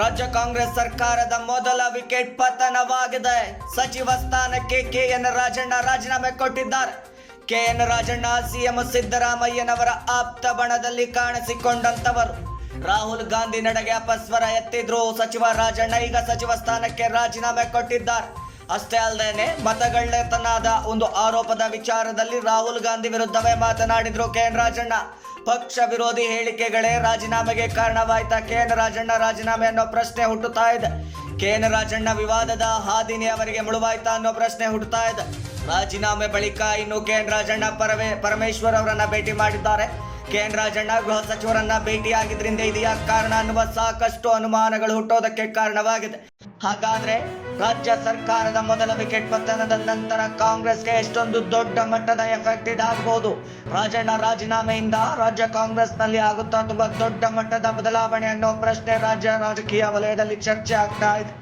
ರಾಜ್ಯ ಕಾಂಗ್ರೆಸ್ ಸರ್ಕಾರದ ಮೊದಲ ವಿಕೆಟ್ ಪತನವಾಗಿದೆ. ಸಚಿವ ಸ್ಥಾನಕ್ಕೆ ಕೆಎನ್ ರಾಜಣ್ಣ ರಾಜೀನಾಮೆ ಕೊಟ್ಟಿದ್ದಾರೆ. ಕೆಎನ್ ರಾಜಣ್ಣ, ಸಿಎಂ ಸಿದ್ದರಾಮಯ್ಯನವರ ಆಪ್ತ ಬಣದಲ್ಲಿ ಕಾಣಿಸಿಕೊಂಡಂತವರು. ರಾಹುಲ್ ಗಾಂಧಿ ನಡೆಗೆ ಅಪಸ್ವರ ಎತ್ತಿದ್ರು. ಸಚಿವ ರಾಜಣ್ಣ ಈಗ ಸಚಿವ ಸ್ಥಾನಕ್ಕೆ ರಾಜೀನಾಮೆ ಕೊಟ್ಟಿದ್ದಾರೆ. ಅಷ್ಟೇ ಅಲ್ಲದೆ ಮತಗಳ್ಳತನದ ಒಂದು ಆರೋಪದ ವಿಚಾರದಲ್ಲಿ ರಾಹುಲ್ ಗಾಂಧಿ ವಿರುದ್ಧವೇ ಮಾತನಾಡಿದ್ರು ಕೆಎನ್ ರಾಜಣ್ಣ. ಪಕ್ಷ ವಿರೋಧಿ ಹೇಳಿಕೆಗಳೇ ರಾಜೀನಾಮೆಗೆ ಕಾರಣವಾಯ್ತಾ ಕೆಎನ್ ರಾಜಣ್ಣ ರಾಜೀನಾಮೆ ಅನ್ನೋ ಪ್ರಶ್ನೆ ಹುಟ್ಟುತ್ತಾ ಇದೆ. ಕೆಎನ್ ರಾಜಣ್ಣ ವಿವಾದದ ಹಾದಿನಿ ಅವರಿಗೆ ಮುಳುವಾಯ್ತಾ ಅನ್ನೋ ಪ್ರಶ್ನೆ ಹುಟ್ಟುತ್ತಾ ಇದೆ. ರಾಜೀನಾಮೆ ಬಳಿಕ ಇನ್ನು ಕೆಎನ್ ರಾಜಣ್ಣ ಪರವೇ ಪರಮೇಶ್ವರ್ ಅವರನ್ನ ಭೇಟಿ ಮಾಡಿದ್ದಾರೆ. ಕೆಎನ್ ರಾಜಣ್ಣ ಗೃಹ ಸಚಿವರನ್ನ ಭೇಟಿಯಾಗಿದ್ರಿಂದ ಇದೆಯಾ ಕಾರಣ ಅನ್ನುವ ಸಾಕಷ್ಟು ಅನುಮಾನಗಳು ಹುಟ್ಟೋದಕ್ಕೆ ಕಾರಣವಾಗಿದೆ. ಹಾಗಾದ್ರೆ ರಾಜ್ಯ ಸರ್ಕಾರದ ಮೊದಲ ವಿಕೆಟ್ ಪತನದ ನಂತರ ಕಾಂಗ್ರೆಸ್ಗೆ ಎಷ್ಟೊಂದು ದೊಡ್ಡ ಮಟ್ಟದ ಎಫೆಕ್ಟ್ ಇದಾಗಬಹುದು ರಾಜಣ್ಣ ರಾಜೀನಾಮೆಯಿಂದ ರಾಜ್ಯ ಕಾಂಗ್ರೆಸ್ನಲ್ಲಿ ಆಗುತ್ತಾ ತುಂಬಾ ದೊಡ್ಡ ಮಟ್ಟದ ಬದಲಾವಣೆ ಅನ್ನೋ ಪ್ರಶ್ನೆ ರಾಜ್ಯ ರಾಜಕೀಯ ವಲಯದಲ್ಲಿ ಚರ್ಚೆ ಆಗ್ತಾ ಇದೆ.